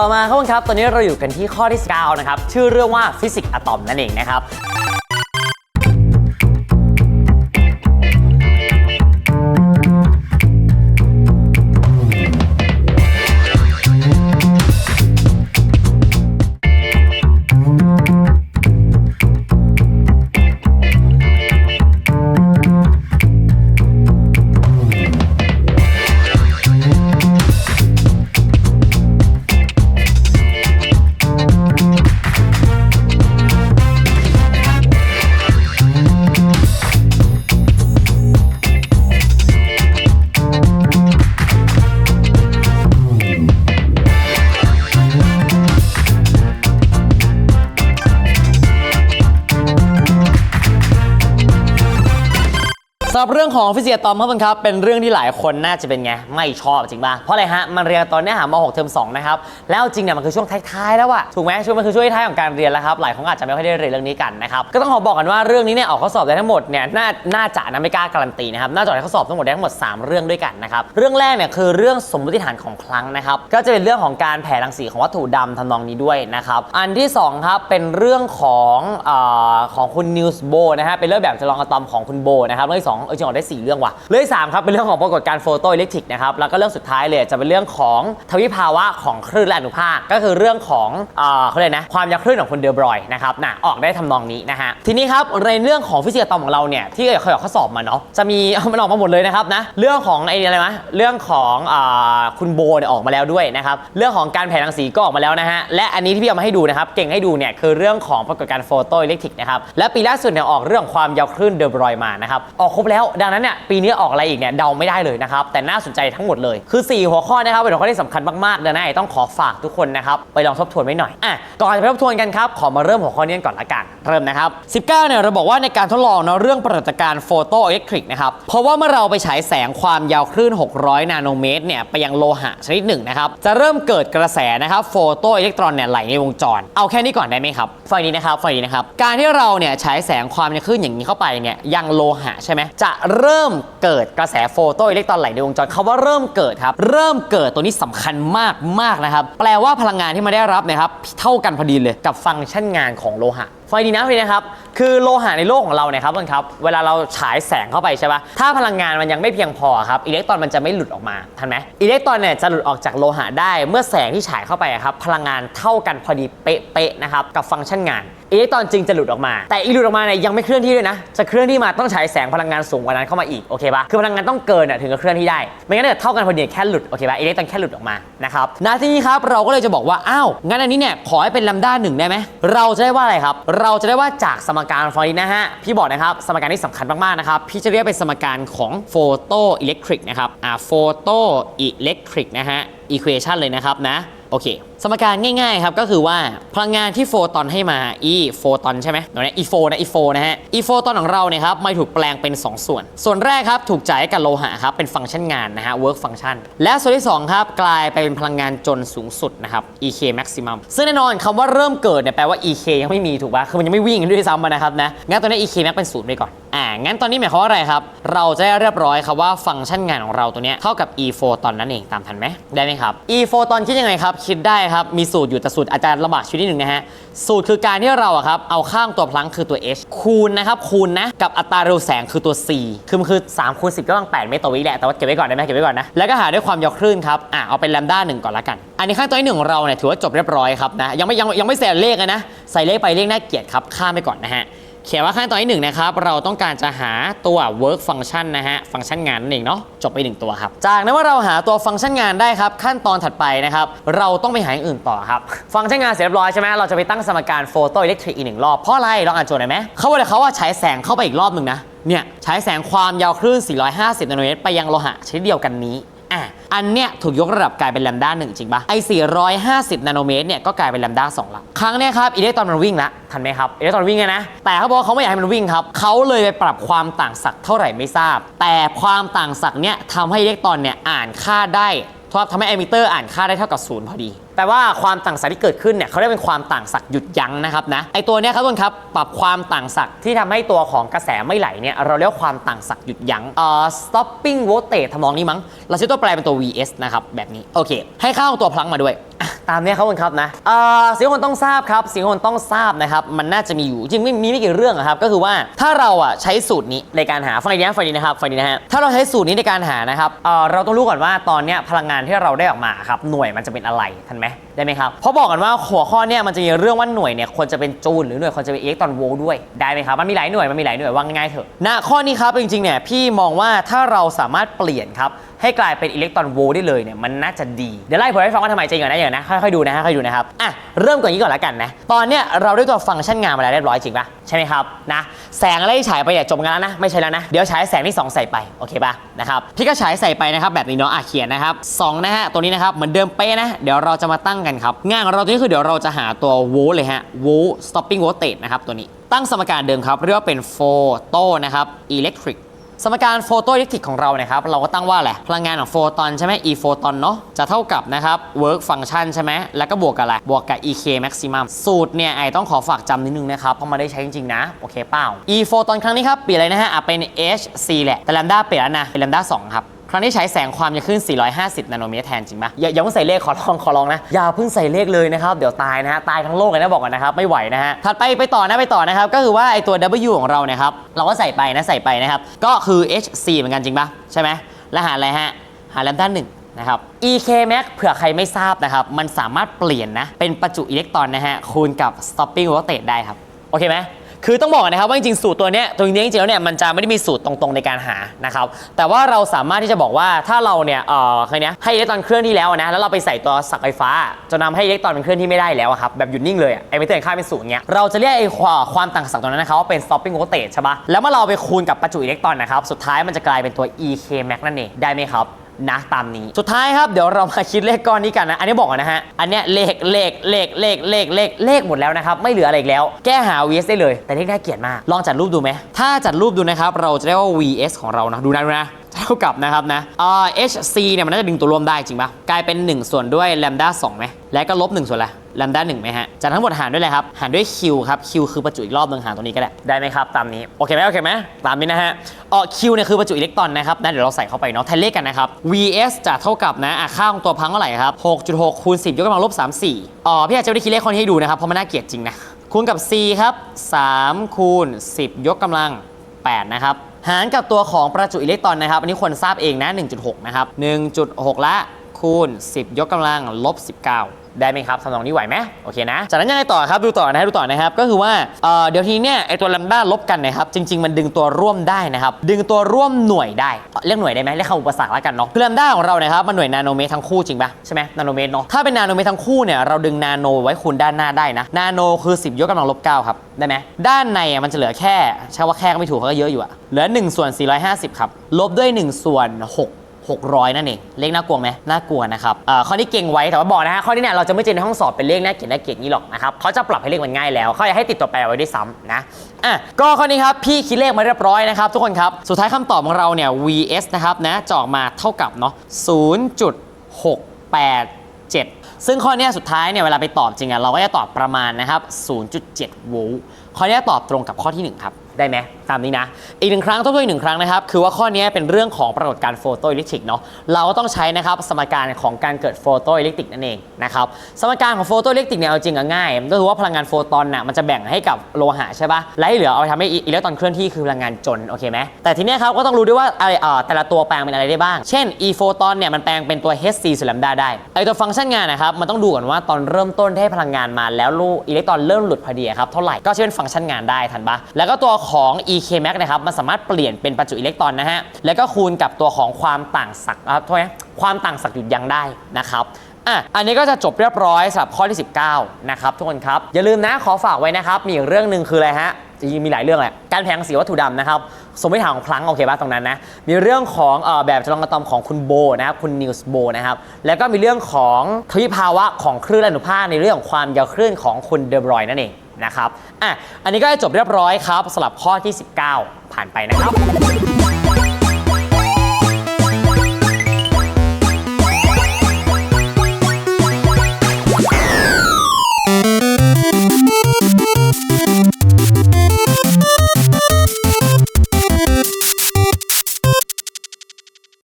ต่อมาครับคุณครับตอนนี้เราอยู่กันที่ข้อที่ 9 นะครับ ชื่อเรื่องว่าฟิสิกส์อะตอมนั่นเองนะครับ สำหรับเรื่องของฟิสิกส์ตอมครับครับ เป็นเรื่องที่หลายคนน่าจะเป็นไง ไม่ชอบจริงป่ะ เพราะอะไรฮะ มันเรียนตอนเนื้หาม6เทอม2นะครับ แล้วจริงเนี่ยมันคือช่วงท้ายๆแล้วอะถูกไหมช่วงมันคือช่วงท้ายของการเรียนแล้วครับ หลายคนอาจจะไม่ค่อยได้เรียนเรื่องนี้กันนะครับ ก็ต้องขอบอกกันว่าเรื่องนี้เนี่ยออกข้อสอบได้ทั้งหมดเนี่ยน่าน่าจะนะไม่กล้าการันตีนะครับ น่าจะออกข้อสอบทั้งหมดได้ทั้งหมด 3 เรื่องด้วยกันนะครับ เรื่องแรกเนี่ยคือเรื่องสมมติฐานของคลังนะครับ ก็จะเป็นเรื่องของการแผ่รังสีของวัตถุดำทำนองนี้ด้วยนะครับ อันที่สองครับเป็นเรื่องของเออของคุณนิวส์โบนะฮะ เป็นเรื่องแบบจำลองอะตอมของคุณโบนะครับเรื่องที่สองเจริงออกได้สี่เรื่องว่ะเรื่องที่สามครับเป็นเรื่องของปรากฏการณ์โฟโตอิเล็กทริกนะครับแล้วก็เรื่องสุดท้ายเลยจะเป็นเรื่องของทวิภาวะของคลื่นและอนุภาคก็คือเรื่องของเอ่อเขาเรียกนะความยาวคลื่นของคุณเดอบรอยนะครับน่ะออกได้ทำนองนี้นะฮะทีนี้ครับในเรื่องของฟิสิกส์อะตอมของเราเนี่ยที่เคยออกข้อสอบมาเนาะจะมีมันออกมาหมดเลยนะครับนะเรื่องของไอ้อะไรมะเรื่องของอ่าคุณโบเนี่ยออกมาแล้วด้วยนะครับเรื่องของการแผ่รังสีก็ออกมาแล้วนะฮะและอันนี้ที่พี่เอามาให้ดูนะครับเก่งให้ดูเนี่ยคือเรื่องของปรากฏการณ์โฟโตอิเล็กทริกนะครับและปีล่าสุดเนี่ยออกเรื่องความยาวคลื่นเดอบรอยมานะครับออกครบแล้ว ดังนั้นเนี่ยปีนี้ออกอะไรอีกเนี่ยเดาไม่ได้เลยนะครับแต่น่าสนใจทั้งหมดเลยคือ 4 หัวข้อนะครับเป็นหัวข้อที่สำคัญมากๆดังนั้นต้องขอฝากทุกคนนะครับไปลองทบทวนไว้หน่อยอะก่อนจะไปทบทวนกันครับขอมาเริ่มหัวข้อนี้กันก่อนละกันเริ่มนะครับ19เนี่ยเราบอกว่าในการทดลองเนาะเรื่องปรากฏการณ์โฟโตอิเล็กทริกนะครับเพราะว่าเมื่อเราไปฉายแสงความยาวคลื่น 600 นาโนเมตรเนี่ยไปยังโลหะชนิดหนึ่งนะครับจะเริ่มเกิดกระแสนะครับโฟโตอิเล็กตรอนเนี่ยไหลในวงจร เอาแค่นี้ก่อนได้ไหมครับฝั่งนี้นะครับฝั่งนี้นะครับการที่เราเนี่ยฉายแสงความยาวคลื่นอย่างนี้เข้าไปเนี่ยยังโลหะใช่ไหมจะเริ่มเกิดกระแสโฟโตอิเล็กตรอนไหลในวงจรคำว่าเริ่มเกิดครับเริ่มเกิดตัวนี้สำคัญมากมากนะครับ แปลว่าพลังงานที่มาได้รับเนะครับเท่ากันพอดีเลยกับฟังก์ชันงานของโลหะไฟดีนะพี่นะครับ คือโลหะในโลกของเราเนี่ยครับทุกคนครับ เวลาเราฉายแสงเข้าไปใช่ปะถ้าพลังงานมันยังไม่เพียงพอครับอิเล็กตรอนมันจะไม่หลุดออกมาทันไหมอิเล็กตรอนเนี่ยจะหลุดออกจากโลหะได้ เมื่อแสงที่ฉายเข้าไปครับพลังงานเท่ากันพอดีเป๊ะๆนะครับกับฟังก์ชันงานอิเล็กตรอนจริงจะหลุดออกมา แต่อีหลุดออกมาเนี่ยยังไม่เคลื่อนที่ด้วยนะ จะเคลื่อนที่มาต้องฉายแสงพลังงานสูงกว่านั้นเข้ามาอีกโอเคปะคือพลังงานต้องเกินอะถึงจะเคลื่อนที่ได้ ไม่งั้นเนี่ยเท่ากันพอดีแค่หลุดโอเคปะอิเล็กตรอนแค่หลุดออกมานะครับณที่นี้ครับเราก็เลยจะบอกว่าอ้าวงั้นอันนี้เนี่ยขอให้เป็นลัมด้าหนึ่งได้ไหมเราจะได้ว่าอะไรครับ เราจะได้ว่าจากสมการฟอร์ดินนะฮะ พี่บอกนะครับ สมการที่สำคัญมาก ๆ นะครับ พี่จะเรียกเป็นสมการของโฟโตอิเล็กทริกนะครับ อ่าโฟโตอิเล็กทริกนะฮะอีควอชันเลยนะครับนะ โอเคสมการง่ายๆครับก็คือว่าพลังงานที่โฟตอนให้มา e โฟตอนใช่ไหมเดี๋ยวนะ e โฟนะ e โฟนะฮะ e โฟตอนของเราเนี่ยครับไม่ถูกแปลงเป็น 2 ส่วน ส่วนแรกครับถูกจ่ายให้กับโลหะครับเป็นฟังก์ชันงานนะฮะ work function และส่วนที่2ครับกลายไปเป็นพลังงานจนสูงสุดนะครับ ek maximum ซึ่งแน่นอนคำว่าเริ่มเกิดเนี่ยแปลว่า ek ยังไม่มีถูกปะคือมันยังไม่วิ่งด้วยซ้ำนะครับนะงั้นตอนนี้ ek max เป็นศูนย์ไปก่อนอ่างั้นตอนนี้หมายความว่าอะไรครับเราจะได้เรียบร้อยครับว่าฟังก์ชันงานของเราตัวเนี้ยเท่ากับ e โฟตอนนั่นเองตามทันไหมได้ไหมครับ e โฟตอนคิดยังไงครับคิดได้ครับมีสูตรอยู่แต่สูตรอาจารย์ลำบากชีวิตนิดหนึ่งนะฮะสูตรคือการที่เราอะครับเอาข้างตัวพลังคือตัว h คูณนะครับคูณนะกับอัตราเร็วแสงคือตัว c คือมันคือ3คูณ10ก็ต้อง8เมตรต่อวิแหละแต่ว่าเก็บไว้ก่อนได้ไหมเก็บไว้ก่อนนะแล้วก็หาด้วยความยาวคลื่นครับอะเอาเป็นแลมด้าหนึ่งก่อนละกัน อันนี้ข้างตัวที่หนึ่งของเราเนี่ยถือว่าจบเรียบร้อยครับนะยังไม่ยังยังไม่ใส่เลขนะใส่เลขไปเลขน่าเกลียดครับข้ามไปก่อนนะฮะ เขียนว่าขั้นตอนที่หนึ่งนะครับ เราต้องการจะหาตัว work function นะฮะ ฟังก์ชันงานนั่นเองเนาะ จบไปหนึ่งตัวครับ จากนั้นว่าเราหาตัวฟังก์ชันงานได้ครับ ขั้นตอนถัดไปนะครับ เราต้องไปหาอย่างอื่นต่อครับ ฟังก์ชันงานเสร็จเรียบร้อยใช่ไหมเราจะไปตั้งสมการโฟโตอิเล็กทริกอีกหนึ่งรอบ เพราะอะไรลองอ่านโจทย์หน่อยไหมเขาบอกเลยเขาว่าฉายแสงเข้าไปอีกรอบหนึ่งนะ เนี่ยฉายแสงความยาวคลื่น 450 นาโนเมตรไปยังโลหะชนิดเดียวกันนี้ อะอันเนี้ยถูกยกระดับกลายเป็นแลมด้าหนึ่งจริงปะไอ450 นาโนเมตรเนี่ยก็กลายเป็นแลมด้าสองละครั้งเนี้ยครับอิเล็กตรอนมันวิ่งละทันไหมครับอิเล็กตรอนวิ่งไงนะ แต่เขาบอกเขาไม่อยากให้มันวิ่งครับเขาเลยไปปรับความต่างศักย์เท่าไหร่ไม่ทราบ แต่ความต่างศักย์เนี้ยทำให้อิเล็กตรอนเนี่ยอ่านค่าได้ทำให้แอมิเตอร์อ่านค่าได้เท่ากับศูนย์พอดี แต่ว่าความต่างศักย์ที่เกิดขึ้นเนี่ยเขาเรียกเป็นความต่างศักย์หยุดยั้งนะครับนะไอตัวเนี้ยครับทุกคนครับปรับความต่างศักย์ที่ทำให้ตัวของกระแสไม่ไหลเนี่ยเราเรียกว่าความต่างศักย์หยุดยั้งเอ่อ stopping voltage ทำนองนี้มั้ง เราใช้ตัวแปรเป็นตัว vs นะครับแบบนี้โอเค ให้เข้าตัวพลังมาด้วย ตามเนี้ยครับคุณครับนะเอ่อสิ่งคนต้องทราบครับ สิ่งคนต้องทราบนะครับ มันน่าจะมีอยู่จริงไม่มีไม่กี่เรื่องครับ ก็คือว่าถ้าเราอะใช้สูตรนี้ในการหาฟังดีนะฟังดีนะครับฟังดีนะฮะถ้าเราใช้สูตรนี้ในการหานะครับเอ่อเราต้องรู้ก่อนว่าตอนเนี้ยพลังงานที่เราได้ออกมาครับหน่วยมันจะเป็นอะไรทันไหมได้ไหมครับเพราะบอกกันว่าหัวข้อเนี้ยมันจะมีเรื่องว่าหน่วยเนี่ยควรจะเป็นจูลหรือหน่วยควรจะเป็นอิเล็กตรอนโวลต์ด้วยได้ไหมครับมันมีหลายหน่วยมันมีหลายหน่วยว่าง่ายๆเถอะณข้อนี้ครับจริงๆเนี่ยพี่มองว่าถ้าเราสามารถเปลี่ยนครับให้กลายเป็นอิเล็กตรอนโวลต์ได้เลยเนี่ยมันน่าจะดี เดี๋ยวไล่ผลให้ฟังว่าทำไมจริงก่อนนะอย่างนะค่อยๆดูนะค่อยๆดูนะครับอะเริ่มก่อนนี้ก่อนแล้วกันนะตอนเนี้ยเราได้ตัวฟังก์ชันงานมาแล้วเรียบร้อยจริงปะใช่ไหมครับนะแสงอะไรที่ฉายไปเนี่ยจบงานแล้วนะไม่ใช่แล้วนะเดี๋ยวฉายแสงที่ 2 ใส่ไปโอเคปะนะครับพี่ก็ฉายใส่ไปนะครับแบบนี้เนาะอะเขียนนะครับสองนะฮะตัวนี้นะครับเหมือนเดิมเป๊ะนะเดี๋ยวเราจะมาตั้งกันครับงานของเราตัวนี้คือเดี๋ยวเราจะหาตัวโวลต์เลยฮะโวลต์ stopping voltage นะครับตัวนี้ตั้งสมการเดิมครับเรียกว่าเป็นโฟโตนะครับอิเล็กทริก สมการโฟโตอิเล็กทริกของเราเนี่ยครับ เราก็ตั้งว่าแหละพลังงานของโฟตอนใช่ไหม e โฟตอนเนาะจะเท่ากับนะครับ work function ใช่ไหมแล้วก็บวกกับอะไรบวกกับ ek maximum สูตรเนี่ยไอต้องขอฝากจำนิดนึงนะครับเพราะมาได้ใช้จริงๆนะ โอเคเปล่า e โฟตอนครั้งนี้ครับเปลี่ยนอะไรนะฮะอะเป็น hc แหละแต่ลัมด้าเปลี่ยนแล้วนะเป็น lambda 2ครับ รั้งนี้ใช้แสงความจะขึ้น 450 นาโนเมตรแทนจริงปะอย่าอย่าเพิ่งใส่เลขขอลองขอลองนะ อย่าเพิ่งใส่เลขเลยนะครับเดี๋ยวตายนะฮะตายทั้งโลกเลยนะบอกก่อนนะครับไม่ไหวนะฮะถัดไปไปต่อนะไปต่อนะครับก็คือว่าไอตัว W ของเราเนี่ยครับเราก็ใส่ไปนะใส่ไปนะครับก็คือ HC เหมือนกันจริงปะใช่ไหมแล้วหาอะไรฮะหาแลมด้านหนึ่งนะครับ EK max เผื่อใครไม่ทราบนะครับ มันสามารถเปลี่ยนนะ เป็นประจุอิเล็กตรอนนะฮะ คูณกับ stopping voltage ได้ครับ โอเคไหม คือต้องบอกนะครับว่าจริงๆสูตรตัวเนี้ยตัวนี้จริงๆแล้วเนี่ยมันจะไม่ได้มีสูตรตรงๆในการหานะครับแต่ว่าเราสามารถที่จะบอกว่าถ้าเราเนี่ยเอ่อเคยเนี้ยให้อิเล็กตรอนเคลื่อนที่แล้วนะแล้วเราไปใส่ตัวสักไฟฟ้าจนทำให้อิเล็กตรอนมันเคลื่อนที่ไม่ได้แล้วอะครับแบบหยุดนิ่งเลยอะไอ้ไม่เตือนค่าเป็นศูนย์เงี้ยเราจะเรียกไอ้ความต่างศักย์ตรงนั้นนะครับว่าเป็น stopping voltage ใช่ปะแล้วเมื่อเราเอาไปคูณกับประจุอิเล็กตรอนนะครับสุดท้ายมันจะกลายเป็นตัว ek max นั่นเองได้ไหมครับ นะตามนี้ สุดท้ายครับเดี๋ยวเรามาคิดเลขก้อนนี้กันนะ อันนี้บอกก่อนนะฮะ อันเนี้ยเลขเลขเลขเลขเลขเลขเลขหมดแล้วนะครับ ไม่เหลืออะไรอีกแล้ว แก้หา vs ได้เลย แต่เลขน่าเกลียดมาก ลองจัดรูปดูไหม ถ้าจัดรูปดูนะครับ เราจะได้ว่า vs ของเรานะ ดูนะดูนะเท่ากับนะครับนะเอ่อ hc เนี่ยมันน่าจะดึงตัวรวมได้จริงปะกลายเป็น 1 ส่วนด้วยแลมด้า2ไหมและก็ลบ1ส่วนละ lambda 1ไหมฮะจากทั้งหมดหารด้วยอะไรครับหารด้วย q ครับ q คือประจุอีกรอบหนึงหารตรงนี้ก็ได้ได้ไหมครับตามนี้โอเคไหมโอเคไหมตามนี้นะฮะเออ q เนี่ยคือประจุอิเล็กตรอนนะครับนะเดี๋ยวเราใส่เข้าไปเนาะแทนเลขกันนะครับ vs จะเท่ากับนะอะค่าของตัวพังเท่าไหร่ครับ6.6คูณ10 ยกกำลังลบ34อ๋อพี่อาจจะไม่ได้คิดเลขข้อนี้ให้ดูนะครับเพราะมันน่าเกลียดจริงนะคูณกับ c ครับ3คูณ10 ยกกำลัง 8 นะครับหารกับตัวของประจุอิเล็กตรอนนะครับ อันนี้ควรทราบเองนะ 1.6 นะครับ 1.6 ละคูณ 10 ยกกำลังลบ 19 ได้ไหมครับทำนองนี้ไหวไหมโอเคนะ จากนั้นยังไงต่อครับดูต่อนะดูต่อนะครับ ก็คือว่าเเดี๋ยวทีเนี่ยไอตัวลัมด้าลบกันนะครับ จริง ๆ มันดึงตัวร่วมได้นะครับ ดึงตัวร่วมหน่วยได้ เรียกหน่วยได้ไหมเรียกคำอุปสรรคแล้วกันเนาะคือลัมด้าของเราเนี่ยครับมันหน่วยนาโนเมตรทั้งคู่จริงปะใช่ไหมนาโนเมตรเนาะถ้าเป็นนาโนเมตรทั้งคู่เนี่ยเราดึงนาโนไว้คูณด้านหน้าได้นะนาโนคือ 10 ยกกำลังลบ9ครับได้ไหมด้านในมันจะเหลือแค่ใช่ว่าแค่ก็ไม่ถูกเขาก็เยอะอยู่อะเหลือ1ส่วน450ครับลบด้วย1ส่วน6 600 นั่นเอง เลขน่ากลัวไหมน่ากลัวนะครับเออข้อนี้เก่งไว้ แต่ว่าบอกนะฮะข้อนี้เนี่ยเราจะไม่เจอในห้องสอบเป็นเลขน่าเกลียดน่าเกลียดนี้หรอกนะครับเขาจะปรับให้เลขมันง่ายแล้วเขาอยากให้ติดตัวแปรไว้ด้วยซ้ำนะอะก็ข้อนี้ครับพี่คิดเลขมาเรียบร้อยนะครับทุกคนครับ สุดท้ายคำตอบของเราเนี่ย vs นะครับนะจอกมาเท่ากับเนาะ0.687 ซึ่งข้อนี้สุดท้ายเนี่ยเวลาไปตอบจริงอะเราก็จะตอบประมาณนะครับ0.7โวลต์ข้อนี้ตอบตรงกับข้อทีหนึ่1 ครับ ได้ไหมตามนี้นะ อีกหนึ่งครั้งทบทวนอีกหนึ่งครั้งนะครับ คือว่าข้อนี้เป็นเรื่องของปรากฏการณ์โฟโตอิเล็กทริกเนาะเราก็ต้องใช้นะครับสมการของการเกิดโฟโตอิเล็กทริกนั่นเองนะครับสมการของโฟโตอิเล็กทริกเนี่ยเอาจริงอะง่ายมันก็คือว่าพลังงานโฟตอนน่ะมันจะแบ่งให้กับโลหะใช่ปะและที่เหลือเอาไปทำให้อิเล็กตรอนเคลื่อนที่คือพลังงานจนโอเคไหมแต่ทีนี้ครับก็ต้องรู้ด้วยว่าอะไรเอ่อแต่ละตัวแปลงเป็นอะไรได้บ้าง เช่น e โฟตอนเนี่ยมันแปลงเป็นตัว hc ส่วน lambda ได้ไอตัวฟังก์ชันงานนะครับมันต้องดูก่อนว่าตอนเริ่มต้นให้พลังงานมาแล้วลูกอิเล็กตรอนเริ่มหลุดพอดีครับเท่าไหร่ก็ใช้เป็นฟังก์ชันงานได้ทันปะแล้วก็ตัวของ ek max นะครับมันสามารถเปลี่ยนเป็นประจุอิเล็กตรอนนะฮะแล้วก็คูณกับตัวของความต่างศักย์นะครับโทษนะความต่างศักย์หยุดยั้งได้นะครับอะอันนี้ก็จะจบเรียบร้อยสำหรับข้อที่ 19 นะครับทุกคนครับ อย่าลืมนะขอฝากไว้นะครับ มีอีกเรื่องหนึ่งคืออะไรฮะจริงมีหลายเรื่องแหละการแผงสีวัตถุดำนะครับ สมมติฐานของพลังโอเคป่ะตรงนั้นนะมีเรื่องของออแบบจำลองอะตอมของคุณโบนะครับคุณนิวส์โบนะครับแล้วก็มีเรื่องของทวิภาวะของคลื่นอนุภาคในเรื่องของความยาวคลื่นของคุณเดบรอยนั่นเอง นะครับอะอันนี้ก็จะจบเรียบร้อยครับสำหรับข้อที่ 19 ผ่านไปนะครับ